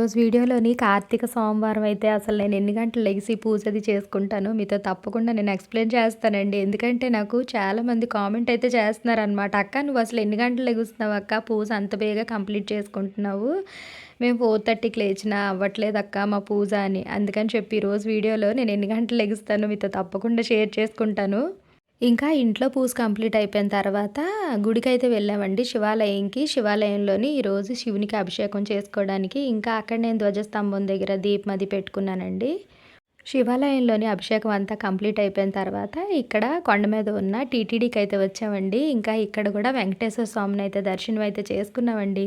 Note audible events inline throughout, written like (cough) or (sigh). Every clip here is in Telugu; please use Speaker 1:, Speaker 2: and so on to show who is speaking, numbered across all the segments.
Speaker 1: ఈరోజు వీడియోలోని కార్తీక సోమవారం అయితే అసలు నేను ఎన్ని గంటలు లెగిసి పూజ అది చేసుకుంటాను మీతో తప్పకుండా నేను ఎక్స్ప్లెయిన్ చేస్తానండి. ఎందుకంటే నాకు చాలామంది కామెంట్ అయితే చేస్తున్నారు అనమాట అక్క నువ్వు అసలు ఎన్ని గంటలు లెగుస్తున్నావు అక్క? పూజ అంత బేగా కంప్లీట్ చేసుకుంటున్నావు. మేము ఫోర్ థర్టీకి లేచినా అవ్వట్లేదు అక్క మా పూజ అని. అందుకని చెప్పి ఈరోజు వీడియోలో నేను ఎన్ని గంటలు లెగుస్తాను మీతో తప్పకుండా షేర్ చేసుకుంటాను. ఇంకా ఇంట్లో పూజ కంప్లీట్ అయిపోయిన తర్వాత గుడికి అయితే వెళ్ళామండి శివాలయంకి. శివాలయంలోని ఈరోజు శివునికి అభిషేకం చేసుకోవడానికి ఇంకా అక్కడ నేను ధ్వజస్తంభం దగ్గర దీపం అది పెట్టుకున్నానండి. శివాలయంలోని అభిషేకం అంతా కంప్లీట్ అయిపోయిన తర్వాత ఇక్కడ కొండ మీద ఉన్న టీటీడీకి అయితే వచ్చామండి. ఇంకా ఇక్కడ కూడా వెంకటేశ్వర స్వామిని అయితే దర్శనం అయితే చేసుకున్నామండి.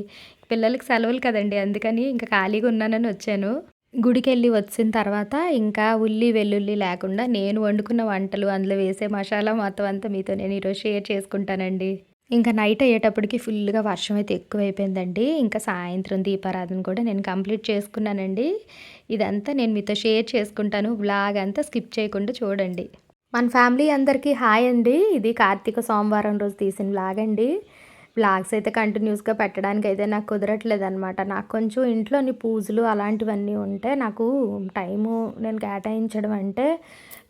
Speaker 1: పిల్లలకి సెలవులు కదండి అందుకని ఇంకా ఖాళీగా ఉన్నానని వచ్చాను. గుడికి వెళ్ళి వచ్చిన తర్వాత ఇంకా ఉల్లి వెల్లుల్లి లేకుండా నేను వండుకున్న వంటలు అందులో వేసే మసాలా మొత్తం అంతా మీతో నేను ఈరోజు షేర్ చేసుకుంటానండి. ఇంకా నైట్ అయ్యేటప్పటికి ఫుల్గా వర్షం అయితే ఎక్కువైపోయిందండి. ఇంకా సాయంత్రం దీపారాధన కూడా నేను కంప్లీట్ చేసుకున్నానండి. ఇదంతా నేను మీతో షేర్ చేసుకుంటాను. బ్లాగ్ అంతా స్కిప్ చేయకుండా చూడండి. మన ఫ్యామిలీ అందరికీ హాయ్ అండి. ఇది కార్తీక సోమవారం రోజు తీసిన బ్లాగ్ అండి. బ్లాగ్స్ అయితే కంటిన్యూస్గా పెట్టడానికి అయితే నాకు కుదరట్లేదు అనమాట నాకు కొంచెం ఇంట్లోని పూజలు అలాంటివన్నీ ఉంటే నాకు టైము నేను కేటాయించడం అంటే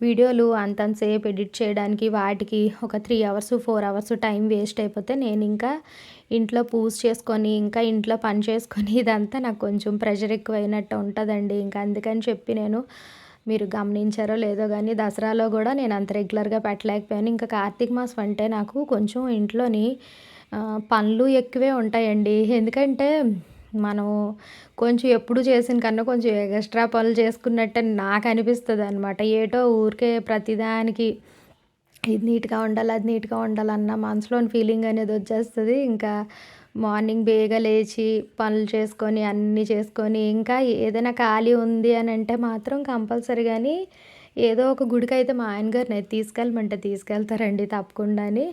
Speaker 1: వీడియోలు అంతంతసేపు ఎడిట్ చేయడానికి వాటికి ఒక three hours four hours time waste అయిపోతే నేను ఇంకా ఇంట్లో పూజ చేసుకొని ఇంకా ఇంట్లో పని చేసుకొని (laughs) ఇదంతా నాకు కొంచెం ప్రెషర్ ఎక్కువైనట్టు ఉంటుందండి. ఇంకా అందుకని చెప్పి నేను మీరు గమనించారో లేదో కానీ దసరాలో కూడా నేను అంత రెగ్యులర్గా పెట్టలేకపోయాను. ఇంకా కార్తీక మాసం అంటే నాకు కొంచెం ఇంట్లోని పనులు ఎక్కువే ఉంటాయండి. ఎందుకంటే మనం కొంచెం ఎప్పుడు చేసిన కన్నా కొంచెం ఎక్స్ట్రా పనులు చేసుకున్నట్టే నాకు అనిపిస్తుంది అనమాట ఏటో ఊరికే ప్రతిదానికి ఇది నీట్గా ఉండాలి అది నీట్గా ఉండాలన్న మనసులోని ఫీలింగ్ అనేది వచ్చేస్తుంది. ఇంకా మార్నింగ్ బేగా లేచి పనులు చేసుకొని అన్నీ చేసుకొని ఇంకా ఏదైనా ఖాళీ ఉంది అని అంటే మాత్రం కంపల్సరీ కానీ ఏదో ఒక గుడికి అయితే మా ఆయన గారిని తీసుకెళ్ళమంటే తీసుకెళ్తారండి తప్పకుండాని.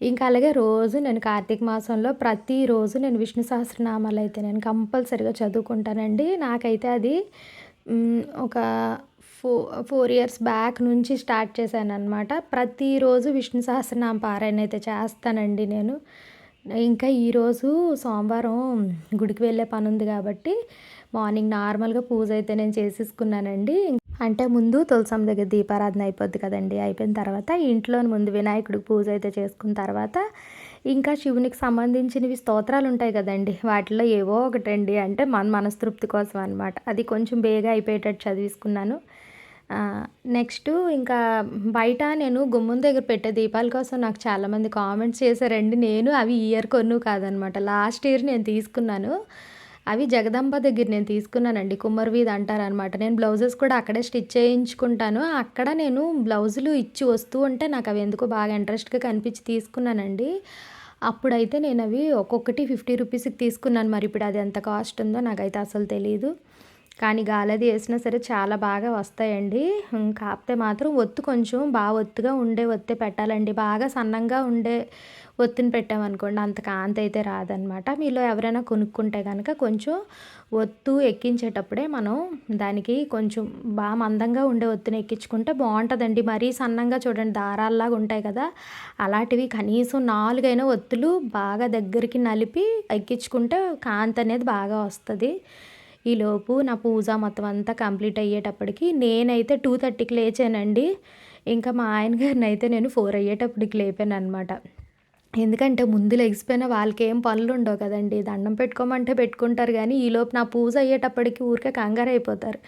Speaker 1: ఇంకా అలాగే రోజు నేను కార్తీక మాసంలో ప్రతిరోజు నేను విష్ణు సహస్రనామాలు అయితే నేను కంపల్సరిగా చదువుకుంటానండి. నాకైతే అది ఒక ఫో ఫోర్ ఇయర్స్ బ్యాక్ నుంచి స్టార్ట్ చేశాను అనమాట ప్రతిరోజు విష్ణు సహస్రనామ పారాయణ అయితే చేస్తానండి నేను. ఇంకా ఈరోజు సోమవారం గుడికి వెళ్ళే పని ఉంది కాబట్టి మార్నింగ్ నార్మల్గా పూజ అయితే నేను చేసేసుకున్నానండి. అంటే ముందు తులసం దగ్గర దీపారాధన అయిపోద్ది కదండి. అయిపోయిన తర్వాత ఇంట్లో ముందు వినాయకుడికి పూజ అయితే చేసుకున్న తర్వాత ఇంకా శివునికి సంబంధించినవి స్తోత్రాలు ఉంటాయి కదండి. వాటిలో ఏవో ఒకటండి. అంటే మన మనస్తృప్తి కోసం అనమాట అది కొంచెం బేగా అయిపోయేటట్టు చదివిసుకున్నాను. నెక్స్ట్ ఇంకా బయట నేను గుమ్మం దగ్గర పెట్టే దీపాల కోసం నాకు చాలామంది కామెంట్స్ చేశారండి. నేను అవి ఇయర్ కొన్ను కాదనమాట లాస్ట్ ఇయర్ నేను తీసుకున్నాను. అవి జగదంబ దగ్గర నేను తీసుకున్నానండి. కుమ్మర్వీద్ అంటారనమాట. నేను బ్లౌజెస్ కూడా అక్కడే స్టిచ్ చేయించుకుంటాను. అక్కడ నేను బ్లౌజులు ఇచ్చి వస్తూ ఉంటే నాకు అవి ఎందుకో బాగా ఇంట్రెస్ట్గా కనిపించి తీసుకున్నానండి. అప్పుడైతే నేను అవి ఒక్కొక్కటి ఫిఫ్టీ రూపీస్కి తీసుకున్నాను. మరి ఇప్పుడు అది ఎంత కాస్ట్ ఉందో నాకైతే అసలు తెలియదు కానీ గాలది వేసినా సరే చాలా బాగా వస్తాయండి. కాకపోతే మాత్రం ఒత్తు కొంచెం బాగా ఒత్తుగా ఉండే ఒత్తే పెట్టాలండి. బాగా సన్నంగా ఉండే ఒత్తిని పెట్టామనుకోండి అంత కాంతి అయితే రాదనమాట మీలో ఎవరైనా కొనుక్కుంటే కనుక కొంచెం ఒత్తు ఎక్కించేటప్పుడే మనం దానికి కొంచెం బాగా మందంగా ఉండే ఒత్తిని ఎక్కించుకుంటే బాగుంటుందండి. మరీ సన్నంగా చూడండి దారాల్లాగా ఉంటాయి కదా. అలాంటివి కనీసం నాలుగైనా ఒత్తులు బాగా దగ్గరికి నలిపి ఎక్కించుకుంటే కాంతి అనేది బాగా వస్తుంది. ఈలోపు నా పూజ మొత్తం అంతా కంప్లీట్ అయ్యేటప్పటికి నేనైతే టూ థర్టీకి లేచానండి. ఇంకా మా ఆయన గారిని అయితే నేను ఫోర్ అయ్యేటప్పటికి లేపాను అనమాట ఎందుకంటే ముందు లెగిసిపోయిన వాళ్ళకి ఏం పనులు ఉండవు కదండి. దండం పెట్టుకోమంటే పెట్టుకుంటారు కానీ ఈలోపు నా పూజ అయ్యేటప్పటికి ఊరికే కంగారు అయిపోతారు.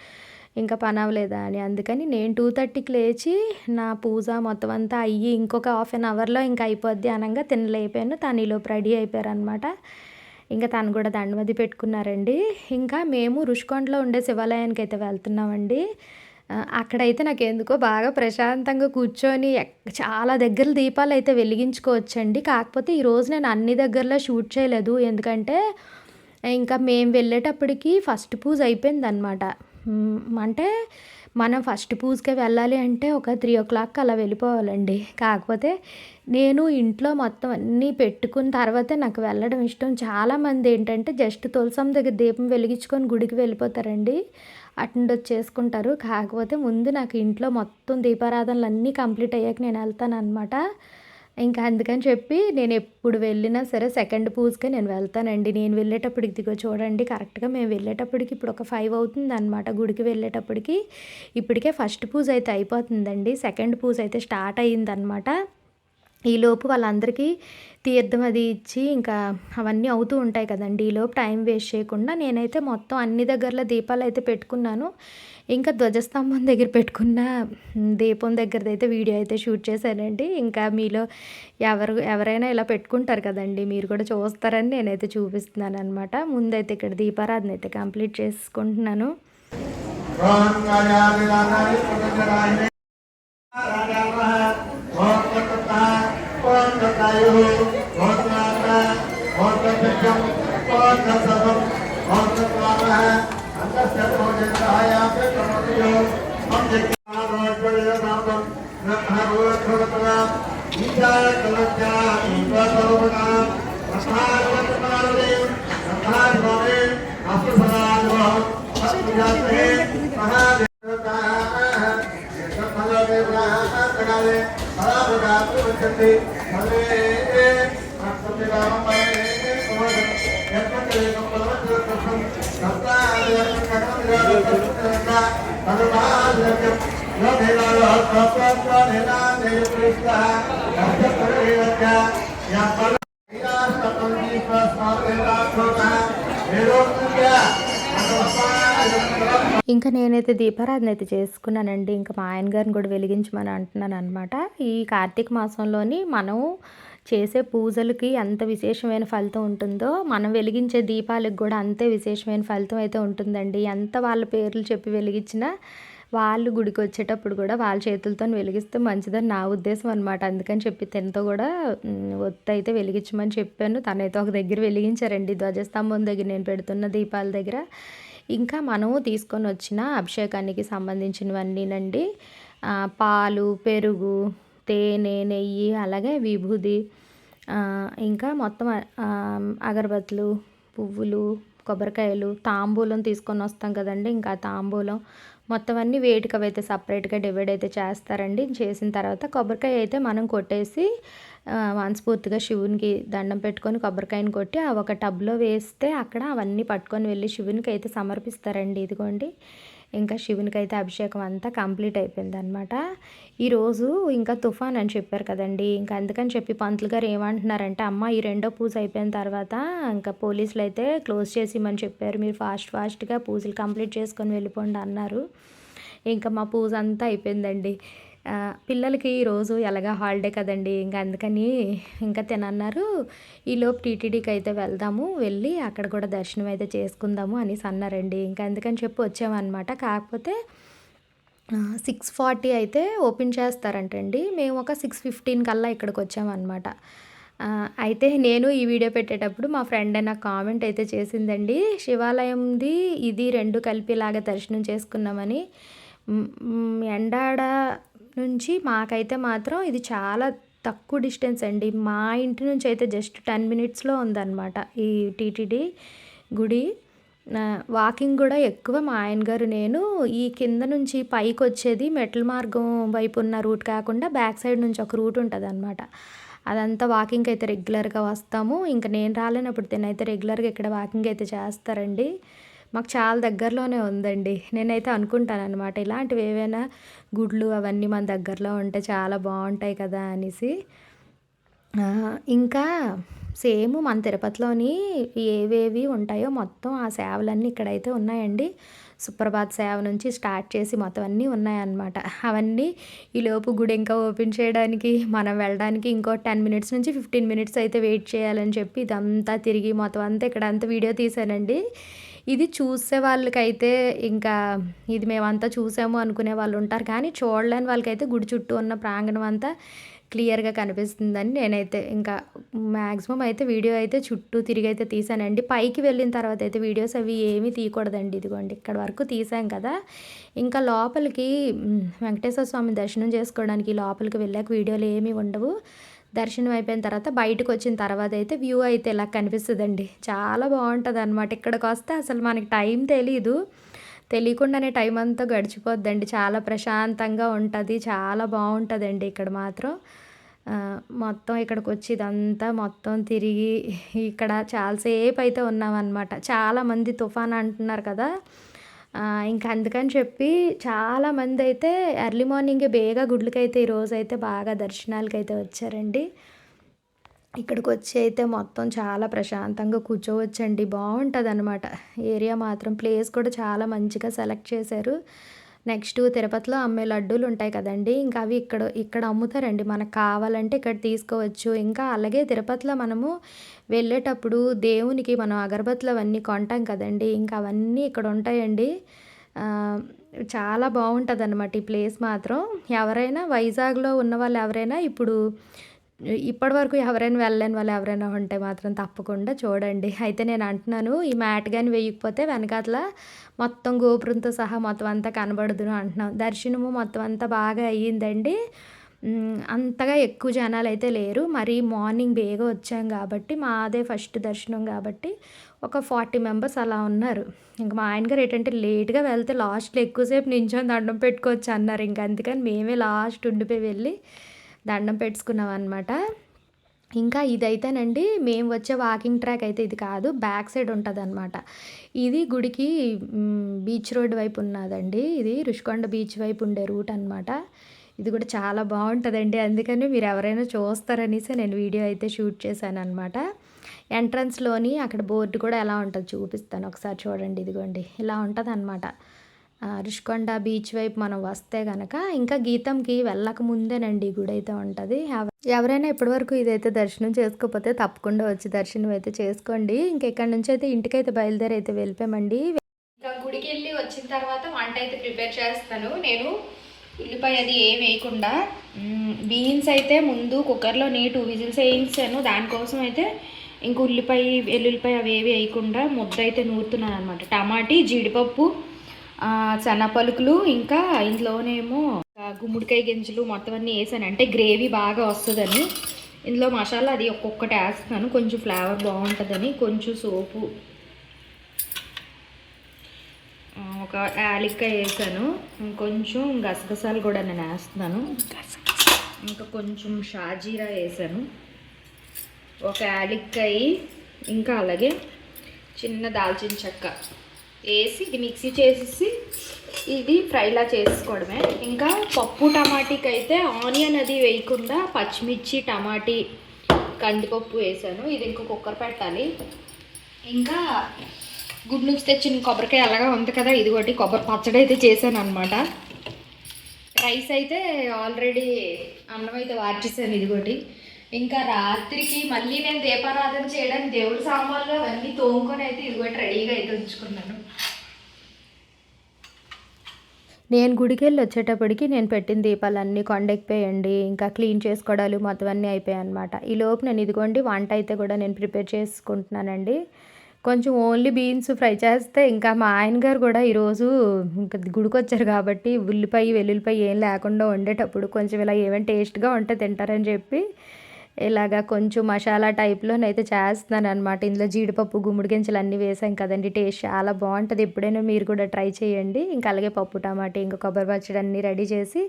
Speaker 1: ఇంకా పని అవ్వలేదా అని. అందుకని నేను టూ థర్టీకి లేచి నా పూజ మొత్తం అంతా అయ్యి ఇంకొక హాఫ్ అన్ అవర్లో ఇంకా అయిపోద్ది అనగా తినలేకపోయాను తను ఈలోపు రెడీ అయిపోయారు అనమాట ఇంకా తను కూడా దండమతి పెట్టుకున్నారండి. ఇంకా మేము రుషికొండలో ఉండే శివాలయానికి అయితే వెళ్తున్నామండి అక్కడైతే నాకు ఎందుకో బాగా ప్రశాంతంగా కూర్చొని చాలా దగ్గర దీపాలు అయితే వెలిగించుకోవచ్చండి. కాకపోతే ఈరోజు నేను అన్ని దగ్గరలో షూట్ చేయలేదు. ఎందుకంటే ఇంకా మేము వెళ్ళేటప్పటికి ఫస్ట్ పూజ అయిపోయింది అనమాట అంటే మనం ఫస్ట్ పూజకే వెళ్ళాలి అంటే ఒక త్రీ ఓ క్లాక్ అలా వెళ్ళిపోవాలండి. కాకపోతే నేను ఇంట్లో మొత్తం అన్నీ పెట్టుకున్న తర్వాతే నాకు వెళ్ళడం ఇష్టం. చాలామంది ఏంటంటే జస్ట్ తులసం దగ్గర దీపం వెలిగించుకొని గుడికి వెళ్ళిపోతారండి. అటెండ్ వచ్చేసుకుంటారు. కాకపోతే ముందు నాకు ఇంట్లో మొత్తం దీపారాధనలు అన్నీ కంప్లీట్ అయ్యాక నేను వెళ్తాను అనమాట ఇంకా అందుకని చెప్పి నేను ఎప్పుడు వెళ్ళినా సరే సెకండ్ పూజకే నేను వెళ్తానండి. నేను వెళ్ళేటప్పటికి దిగో చూడండి కరెక్ట్గా మేము వెళ్ళేటప్పటికి ఇప్పుడు ఒక ఫైవ్ అవుతుంది అనమాట గుడికి వెళ్ళేటప్పటికి. ఇప్పటికే ఫస్ట్ పూజ అయితే అయిపోతుందండి. సెకండ్ పూజ అయితే స్టార్ట్ అయ్యిందనమాట ఈలోపు వాళ్ళందరికీ తీర్థం అది ఇచ్చి ఇంకా అవన్నీ అవుతూ ఉంటాయి కదండి. ఈలోపు టైం వేస్ట్ చేయకుండా నేనైతే మొత్తం అన్ని దగ్గరలో దీపాలు అయితే పెట్టుకున్నాను. ఇంకా ధ్వజస్తంభం దగ్గర పెట్టుకున్న దీపం దగ్గరది అయితే వీడియో అయితే షూట్ చేశానండి. ఇంకా మీలో ఎవరు ఎవరైనా ఇలా పెట్టుకుంటారు కదండి మీరు కూడా చూస్తారని నేనైతే చూపిస్తున్నాను అనమాట ముందైతే ఇక్కడ దీపారాధన అయితే కంప్లీట్ చేసుకుంటున్నాను.
Speaker 2: शतायु ओंकार ओंकम ओंकसर्वम ओंकार है अंदर से हो जाता है यहाँ पे कमती हो हम देखते हैं रोज पड़ेगा नाम हम ब्रह्म रोज थोड़ा ईजाय कलज्जा ईजा सर्वना प्रसाद प्रसादे प्रसाद भावे अस्तु प्रसाद भाव अस्तु जाते महादेव का है ये सब फल देवरा का कड़ावे बड़ा बड़ा तो बचते
Speaker 1: ఇంకా నేనైతే దీపారాధన అయితే చేసుకున్నానండి. ఇంకా మా ఆయన గారిని కూడా వెలిగించమని అంటున్నాను అనమాట ఈ కార్తీక మాసంలోని మనం చేసే పూజలకి ఎంత విశేషమైన ఫలితం ఉంటుందో మనం వెలిగించే దీపాలకు కూడా అంతే విశేషమైన ఫలితం అయితే ఉంటుందండి. ఎంత వాళ్ళ పేర్లు చెప్పి వెలిగించినా వాళ్ళు గుడికి వచ్చేటప్పుడు కూడా వాళ్ళ చేతులతో వెలిగిస్తే మంచిదని నా ఉద్దేశం అనమాట అందుకని చెప్పి తనతో కూడా ఒత్తి అయితే వెలిగించమని చెప్పాను. తనైతే ఒక దగ్గర వెలిగించారండి ధ్వజస్తంభం దగ్గర నేను పెడుతున్న దీపాల దగ్గర. ఇంకా మనము తీసుకొని వచ్చిన అభిషేకానికి సంబంధించినవన్నీనండి. పాలు పెరుగు తేనె నెయ్యి అలాగే విభూది ఇంకా మొత్తం అగరబత్తులు పువ్వులు కొబ్బరికాయలు తాంబూలం తీసుకొని వస్తాం కదండి. ఇంకా తాంబూలం మొత్తం అన్నీ వేటికి అయితే సపరేట్గా డివైడ్ అయితే చేస్తారండి. చేసిన తర్వాత కొబ్బరికాయ అయితే మనం కొట్టేసి మనస్ఫూర్తిగా శివునికి దండం పెట్టుకొని కొబ్బరికాయని కొట్టి ఆ ఒక టబ్లో వేస్తే అక్కడ అవన్నీ పట్టుకొని వెళ్ళి శివునికి అయితే సమర్పిస్తారండి. ఇదిగోండి. ఇంకా శివునికి అయితే అభిషేకం అంతా కంప్లీట్ అయిపోయింది అనమాట ఈరోజు ఇంకా తుఫాన్ అని చెప్పారు కదండి. ఇంకా అందుకని చెప్పి పంతులు గారు ఏమంటున్నారంటే అమ్మ ఈ రెండో పూజ అయిపోయిన తర్వాత ఇంకా పోలీసులు అయితే క్లోజ్ చేసిమని చెప్పారు. మీరు ఫాస్ట్ ఫాస్ట్గా పూజలు కంప్లీట్ చేసుకొని వెళ్ళిపోండి అన్నారు. ఇంకా మా పూజ అంతా అయిపోయిందండి. పిల్లలకి ఈరోజు ఎలాగా హాలిడే కదండి ఇంకా అందుకని ఇంకా తినన్నారు. ఈలోపు టీటీడీకి అయితే వెళ్దాము వెళ్ళి అక్కడ కూడా దర్శనం అయితే చేసుకుందాము అనేసి అన్నారండి. ఇంకా అందుకని చెప్పి వచ్చామన్నమాట. కాకపోతే సిక్స్ ఫార్టీ అయితే ఓపెన్ చేస్తారంటండి. మేము ఒక సిక్స్ ఫిఫ్టీన్ కల్లా ఇక్కడికి వచ్చామన్నమాట. అయితే నేను ఈ వీడియో పెట్టేటప్పుడు మా ఫ్రెండ్ నాకు కామెంట్ అయితే చేసిందండి. శివాలయంది ఇది రెండు కలిపి ఇలాగ దర్శనం చేసుకున్నామని. ఎండాడ నుంచి మాకైతే మాత్రం ఇది చాలా తక్కువ డిస్టెన్స్ అండి. మా ఇంటి నుంచి అయితే జస్ట్ టెన్ మినిట్స్లో ఉందన్నమాట ఈ టీటీడీ గుడి. వాకింగ్ కూడా ఎక్కువ మా ఆయన గారు నేను. ఈ కింద నుంచి పైకి వచ్చేది మెట్ల మార్గం వైపు ఉన్న రూట్ కాకుండా బ్యాక్ సైడ్ నుంచి ఒక రూట్ ఉంటుంది అనమాట అదంతా వాకింగ్ అయితే రెగ్యులర్గా వస్తాము. ఇంకా నేను రాలేనప్పుడు తినైతే రెగ్యులర్గా ఇక్కడ వాకింగ్ అయితే చేస్తారండి. మాకు చాలా దగ్గరలోనే ఉందండి. నేనైతే అనుకుంటాను అనమాట ఇలాంటివి ఏవైనా గుడ్లు అవన్నీ మన దగ్గరలో ఉంటే చాలా బాగుంటాయి కదా అనేసి. ఇంకా సేమ్ మన తిరుపతిలోని ఏవేవి ఉంటాయో మొత్తం ఆ సేవలన్నీ ఇక్కడైతే ఉన్నాయండి. సుప్రభాత్ సేవ నుంచి స్టార్ట్ చేసి మొత్తం అన్నీ ఉన్నాయన్నమాట. అవన్నీ ఈలోపు గుడి ఇంకా ఓపెన్ చేయడానికి మనం వెళ్ళడానికి ఇంకో టెన్ మినిట్స్ నుంచి ఫిఫ్టీన్ మినిట్స్ అయితే వెయిట్ చేయాలని చెప్పి ఇదంతా తిరిగి మొత్తం అంతా ఇక్కడ అంతా వీడియో తీసానండి ఇది చూసే వాళ్ళకైతే ఇంకా ఇది మేమంతా చూసాము అనుకునే వాళ్ళు ఉంటారు. కానీ చూడలేని వాళ్ళకైతే గుడి చుట్టూ ఉన్న ప్రాంగణం అంతా క్లియర్గా కనిపిస్తుందని నేనైతే ఇంకా మ్యాక్సిమం అయితే వీడియో అయితే చుట్టూ తిరిగి అయితే తీసానండి. పైకి వెళ్ళిన తర్వాత అయితే వీడియోస్ అవి ఏమీ తీయకూడదండి. ఇదిగోండి ఇక్కడ వరకు తీసాం కదా. ఇంకా లోపలికి వెంకటేశ్వర స్వామి దర్శనం చేసుకోవడానికి లోపలికి వెళ్ళాక వీడియోలు ఏమీ ఉండవు. దర్శనం అయిపోయిన తర్వాత బయటకు వచ్చిన తర్వాత అయితే వ్యూ అయితే ఇలా కనిపిస్తుందండి? చాలా బాగుంటుంది అనమాట ఇక్కడికి వస్తే అసలు మనకి టైం తెలీదు. తెలియకుండానే టైం అంతా గడిచిపోద్దండి. చాలా ప్రశాంతంగా ఉంటుంది. చాలా బాగుంటుందండి ఇక్కడ మాత్రం. మొత్తం ఇక్కడికి వచ్చి ఇదంతా మొత్తం తిరిగి ఇక్కడ చాలాసేపు అయితే ఉన్నామన్నమాట. చాలామంది తుఫాన్ అంటున్నారు కదా. ఇంకా అందుకని చెప్పి చాలామంది అయితే ఎర్లీ మార్నింగ్ బేగా గుడ్లకైతే ఈరోజు అయితే బాగా దర్శనాలకైతే వచ్చారండి. ఇక్కడికి వచ్చి అయితే మొత్తం చాలా ప్రశాంతంగా కూర్చోవచ్చండి. బాగుంటుంది అనమాట ఏరియా మాత్రం ప్లేస్ కూడా చాలా మంచిగా సెలెక్ట్ చేశారు. నెక్స్ట్ తిరుపతిలో అమ్మే లడ్డూలు ఉంటాయి కదండి. ఇంకా అవి ఇక్కడ ఇక్కడ అమ్ముతారండి. మనకు కావాలంటే ఇక్కడ తీసుకోవచ్చు. ఇంకా అలాగే తిరుపతిలో మనము వెళ్ళేటప్పుడు దేవునికి మనం అగరబత్తులు అవన్నీ కొంటాం కదండి. ఇంకా అవన్నీ ఇక్కడ ఉంటాయండి. చాలా బాగుంటుంది అనమాట ఈ ప్లేస్ మాత్రం. ఎవరైనా వైజాగ్లో ఉన్న వాళ్ళు ఎవరైనా ఇప్పుడు ఇప్పటి వరకు ఎవరైనా వెళ్ళలేని వాళ్ళు ఎవరైనా ఉంటే మాత్రం తప్పకుండా చూడండి. అయితే నేను అంటున్నాను ఈ మ్యాట్ కానీ వేయకపోతే వెనకాతల మొత్తం గోపురంతో సహా మొత్తం అంతా కనబడదును అంటున్నాం. దర్శనము మొత్తం అంతా బాగా అయ్యిందండి. అంతగా ఎక్కువ జనాలు అయితే లేరు. మరి మార్నింగ్ బేగా వచ్చాం కాబట్టి మాదే ఫస్ట్ దర్శనం కాబట్టి ఒక ఫార్టీ మెంబర్స్ అలా ఉన్నారు. ఇంకా మా ఆయన గారు ఏంటంటే లేట్గా వెళ్తే లాస్ట్లో ఎక్కువసేపు నించొని దండం పెట్టుకోవచ్చు అన్నారు. ఇంకా అందుకని మేమే లాస్ట్ ఉండిపోయి వెళ్ళి దండం పెట్టుకున్నాం అనమాట ఇంకా ఇదైతేనండి మేము వచ్చే వాకింగ్ ట్రాక్ అయితే ఇది కాదు బ్యాక్ సైడ్ ఉంటుంది అనమాట ఇది గుడికి బీచ్ రోడ్ వైపు ఉన్నదండి. ఇది రుషికొండ బీచ్ వైపు ఉండే రూట్ అనమాట ఇది కూడా చాలా బాగుంటుందండి. అందుకని మీరు ఎవరైనా చూస్తారనేసి నేను వీడియో అయితే షూట్ చేశాను అనమాట ఎంట్రన్స్లోని అక్కడ బోర్డు కూడా ఎలా ఉంటుంది చూపిస్తాను. ఒకసారి చూడండి ఇదిగోండి. ఇలా ఉంటుంది అనమాట రుషికొండ బీచ్ వైపు మనం వస్తే కనుక ఇంకా గీతంకి వెళ్ళక ముందేనండి ఈ గుడి అయితే ఉంటుంది. ఎవరైనా ఇప్పటివరకు ఇదైతే దర్శనం చేసుకోకపోతే తప్పకుండా వచ్చి దర్శనం అయితే చేసుకోండి. ఇంక ఇక్కడ నుంచి అయితే ఇంటికైతే బయలుదేరి అయితే వెళ్ళిపోయామండి. ఇంకా గుడికి వెళ్ళి వచ్చిన తర్వాత వంట అయితే ప్రిపేర్ చేస్తాను. నేను ఉల్లిపాయ అది ఏం వేయకుండా బీన్స్ అయితే ముందు కుక్కర్లో నీ టూ విజిల్స్ వేయించాను. దానికోసం అయితే ఇంక ఉల్లిపాయ వెల్లుల్లిపాయ అవి ఏవి వేయకుండా ముద్ద అయితే నూరుతున్నాను అనమాట టమాటీ జీడిపప్పు పలుకులు ఇంకా ఇందులోనేమో గుమ్మడికాయ గింజలు మొత్తం అన్నీ వేసాను. అంటే గ్రేవీ బాగా వస్తుందని. ఇందులో మసాలా అది ఒక్కొక్కటి వేస్తున్నాను. కొంచెం ఫ్లేవర్ బాగుంటుందని కొంచెం సోపు. ఒక యాలక్కాయ వేసాను. కొంచెం గసగసాలు కూడా నేను వేస్తున్నాను. ఇంకా కొంచెం షాజీరా వేసాను. ఒక యాలిక్కాయ ఇంకా అలాగే చిన్న దాల్చిన చెక్క. వేసి ఇది మిక్సీ చేసేసి ఇది ఫ్రైలా చేసుకోవడమే. ఇంకా పప్పు టమాటీకి అయితే ఆనియన్ అది వేయకుండా పచ్చిమిర్చి టమాటీ కందిపప్పు వేసాను. ఇది ఇంకా కుక్కర్ పెట్టాలి. ఇంకా గుడ్ నుంచి తెచ్చిన కొబ్బరికాయ అలాగా ఉంది కదా ఇది ఒకటి కొబ్బరి పచ్చడి అయితే చేశాను అనమాట రైస్ అయితే ఆల్రెడీ అన్నం అయితే వార్చేసాను ఇదిగోటి ఇంకా రాత్రికి మళ్ళీ నేను దీపారాధన చేయడానికి దేవుడి సామాన్లు అవన్నీ తోముకొని అయితే ఇదిగోటి రెడీగా అయితే ఉంచుకున్నాను. నేను గుడికి వెళ్ళి వచ్చేటప్పటికి నేను పెట్టిన దీపాలన్నీ కొండెక్కిపోయండి ఇంకా క్లీన్ చేసుకోవడాలు మొత్తం అన్నీ అయిపోయాయి అనమాట ఈ లోపు నేను ఇదిగోండి వంట అయితే కూడా నేను ప్రిపేర్ చేసుకుంటున్నానండి. కొంచెం ఓన్లీ బీన్స్ ఫ్రై చేస్తే ఇంకా మా ఆయన గారు కూడా ఈరోజు ఇంకా గుడికొచ్చారు కాబట్టి ఉల్లిపాయ వెల్లుల్లిపాయ ఏం లేకుండా వండేటప్పుడు కొంచెం ఇలా ఏమైనా టేస్ట్గా ఉంటే తింటారని చెప్పి ఇలాగా కొంచెం మసాలా టైప్లోనైతే చేస్తున్నాను అనమాట ఇందులో జీడిపప్పు గుమ్మడి గింజలు అన్నీ వేసాం కదండి. టేస్ట్ చాలా బాగుంటుంది. ఎప్పుడైనా మీరు కూడా ట్రై చేయండి. ఇంకా అలాగే పప్పు టమాటా ఇంకా కొబ్బరి పచ్చడి అన్నీ రెడీ చేసి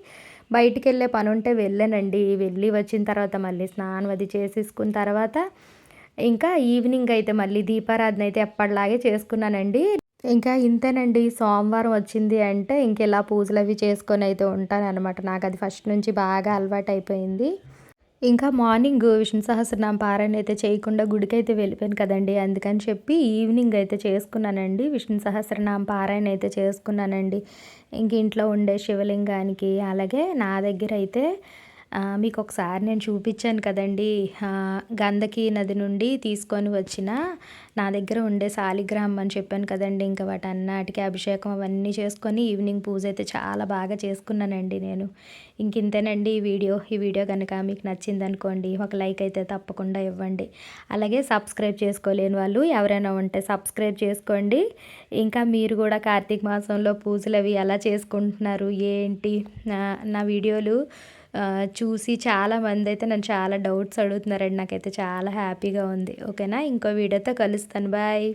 Speaker 1: బయటికి వెళ్ళే పని ఉంటే వెళ్ళానండి. వెళ్ళి వచ్చిన తర్వాత మళ్ళీ స్నానం అది చేసేసుకున్న తర్వాత ఇంకా ఈవినింగ్ అయితే మళ్ళీ దీపారాధన అయితే ఎప్పటిలాగే చేసుకున్నానండి. ఇంకా ఇంతేనండి. సోమవారం వచ్చింది అంటే ఇంకెలా పూజలు అవి చేసుకొని అయితే ఉంటాను అనమాట నాకు అది ఫస్ట్ నుంచి బాగా అలవాటు అయిపోయింది ఇంకా మార్నింగ్ విష్ణు సహస్రనామ పారాయణ అయితే చేయకుండా గుడికి అయితే వెళ్ళిపోయాను కదండి. అందుకని చెప్పి ఈవినింగ్ అయితే చేసుకున్నానండి. విష్ణు సహస్రనామ పారాయణ అయితే చేసుకున్నానండి. ఇంక ఇంట్లో ఉండే శివలింగానికి అలాగే నా దగ్గర అయితే మీకు ఒకసారి నేను చూపించాను కదండి. గంధకి నది నుండి తీసుకొని వచ్చిన నా దగ్గర ఉండే సాలిగ్రామం అని చెప్పాను కదండి. ఇంకా వాటి అన్నాటికి అభిషేకం అవన్నీ చేసుకొని ఈవినింగ్ పూజ అయితే చాలా బాగా చేసుకున్నానండి నేను. ఇంక ఇంతేనండి ఈ వీడియో. ఈ వీడియో కనుక మీకు నచ్చింది అనుకోండి ఒక లైక్ అయితే తప్పకుండా ఇవ్వండి. అలాగే సబ్స్క్రైబ్ చేసుకోలేని వాళ్ళు ఎవరైనా ఉంటే సబ్స్క్రైబ్ చేసుకోండి. ఇంకా మీరు కూడా కార్తీక మాసంలో పూజలు అవి ఎలా చేసుకుంటున్నారు ఏంటి నా నా వీడియోలు చూసి చాలా మంది అయితే నన్ను చాలా డౌట్స్ అడుగుతున్నారండి. నాకైతే చాలా హ్యాపీగా ఉంది. ఓకేనా? ఇంకో వీడియోతో కలుస్తాను. బాయ్.